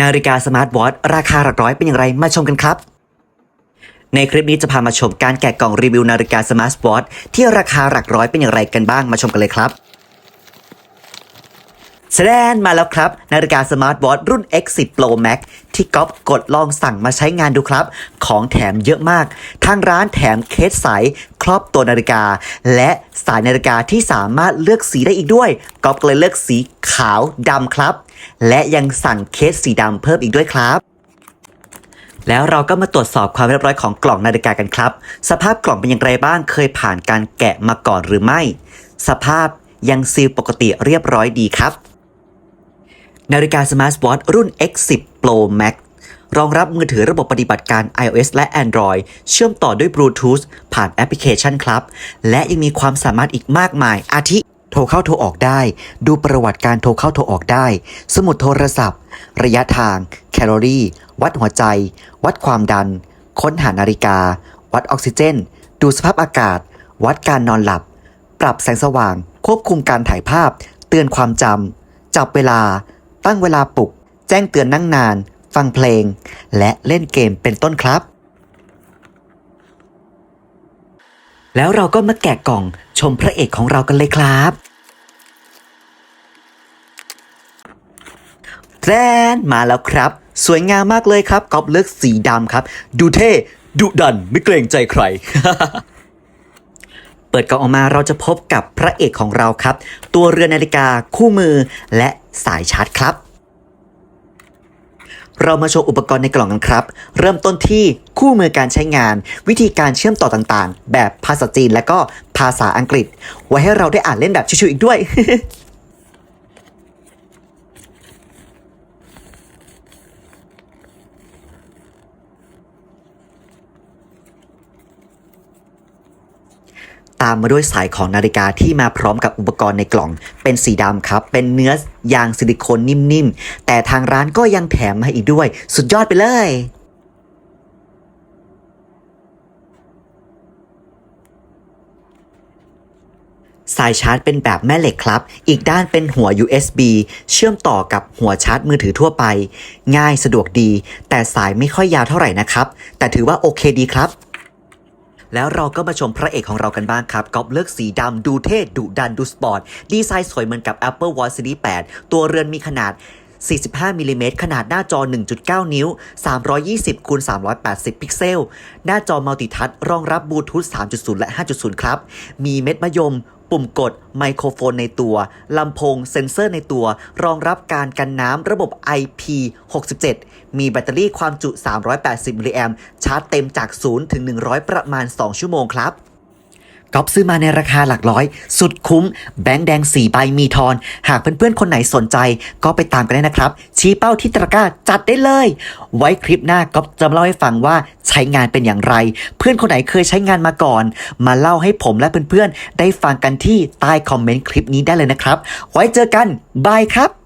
นาฬิกาสมาร์ทวอทราคาหลักร้อยเป็นอย่างไรมาชมกันครับ ในคลิปนี้จะพามาชมการแกะกล่องรีวิวนาฬิกาสมาร์ทวอทที่ราคาหลักร้อยเป็นอย่างไรกันบ้างมาชมกันเลยครับ แสดงมาแล้วครับนาฬิกาสมาร์ทวอทรุ่น X10 Pro Max ที่ก๊อฟกดลองสั่งมาใช้งานดูครับ ของแถมเยอะมาก ทางร้านแถมเคสใสครอบตัวนาฬิกา และสายนาฬิกาที่สามารถเลือกสีได้อีกด้วยก๊อฟก็เลยเลือกสีขาวดำครับ และยังสั่งเคสสีดำเพิ่มอีกด้วยครับแล้วเราก็มาตรวจสอบความเรียบร้อยของกล่องนาฬิกากันครับ สภาพกล่องเป็นอย่างไรบ้าง เคยผ่านการแกะมาก่อนหรือไม่ สภาพยังซีลปกติเรียบร้อยดีครับ นาฬิกาสมาร์ทวอทรุ่น X10 Pro Max รองรับมือถือระบบปฏิบัติการ iOS และ Android เชื่อมต่อด้วย Bluetooth ผ่านแอปพลิเคชันครับ และยังมีความสามารถอีกมากมาย อาทิ โทรเข้าโทรออกได้ ดูประวัติการโทรเข้าโทรออกได้ สมุดโทรศัพท์ ระยะทาง แคลอรี่ วัดหัวใจ วัดความดัน ค้นหานาฬิกา วัดออกซิเจน ดูสภาพอากาศ วัดการนอนหลับ ปรับแสงสว่าง ควบคุมการถ่ายภาพ เตือนความจำจับเวลา ตั้งเวลาปลุก แจ้งเตือนนั่งนาน ฟังเพลง และเล่นเกมเป็นต้นครับ แล้วเราก็มาแกะกล่องชมพระเอกของเรากันเลยครับแทรนมาแล้วครับ สวยงามมากเลยครับก๊อฟเลือกสีดำครับ ดูเท่ดุดันไม่เกรงใจใคร เปิดกล่องออกมาเราจะพบกับพระเอกของเราครับ ตัวเรือนนาฬิกาคู่มือและ สายชาร์จครับ เรามาโชว์อุปกรณ์ในกล่องกันครับ เริ่มต้นที่คู่มือการใช้งาน วิธีการเชื่อมต่อต่างๆ แบบภาษาจีนและก็ภาษาอังกฤษ ไว้ให้เราได้อ่านเล่นแบบชิวๆอีกด้วย ตามมาด้วยสายของนาฬิกาที่มาพร้อมกับอุปกรณ์ในกล่อง เป็นสีดำครับ เป็นเนื้อยางซิลิโคนนิ่มๆ แต่ทางร้านก็ยังแถมมาอีกด้วย สุดยอดไปเลยสายชาร์จเป็นแบบแม่เหล็กครับ อีกด้านเป็นหัว USB เชื่อมต่อกับหัวชาร์จมือถือทั่วไป ง่ายสะดวกดี แต่สายไม่ค่อยยาวเท่าไหร่นะครับ แต่ถือว่าโอเคดีครับ แล้วเราก็มาชมพระเอกของเรากันบ้างครับก๊อฟเลือกสีดำดูเท่ดุดันดูสปอร์ต ดีไซน์สวยเหมือนกับ Apple Watch Series 8 ตัวเรือนมีขนาด45มิลลิเมตรขนาดหน้าจอ 1.9 นิ้ว 320คูณ380 พิกเซล หน้าจอมัลติทัชรองรับบลูทูธ3.0 และ 5.0 ครับ มีเม็ดมะยม ปุ่มกดไมโครโฟนในตัวลำโพงเซ็นเซอร์ในตัว รองรับการกันน้ำระบบ IP67 มีแบตเตอรี่ความจุ 380มิลลิแอมชาร์จเต็มจาก 0 ถึง 100 ประมาณ 2 ชั่วโมงครับ ก๊อฟซื้อมาในราคาหลักร้อย สุดคุ้ม แบงค์แดง4ใบมีทอน หากเพื่อนๆ คนไหนสนใจ ก็ไปตามกันได้นะครับ ชี้เป้าที่ตะกร้าจัดได้เลย ไว้คลิปหน้าก๊อฟจะมาเล่าให้ฟังว่าใช้งานเป็นอย่างไร เพื่อนคนไหนเคยใช้งานมาก่อน มาเล่าให้ผมและเพื่อนๆ ได้ฟังกันที่ใต้คอมเมนต์คลิปนี้ได้เลยนะครับ ไว้เจอกันบายครับ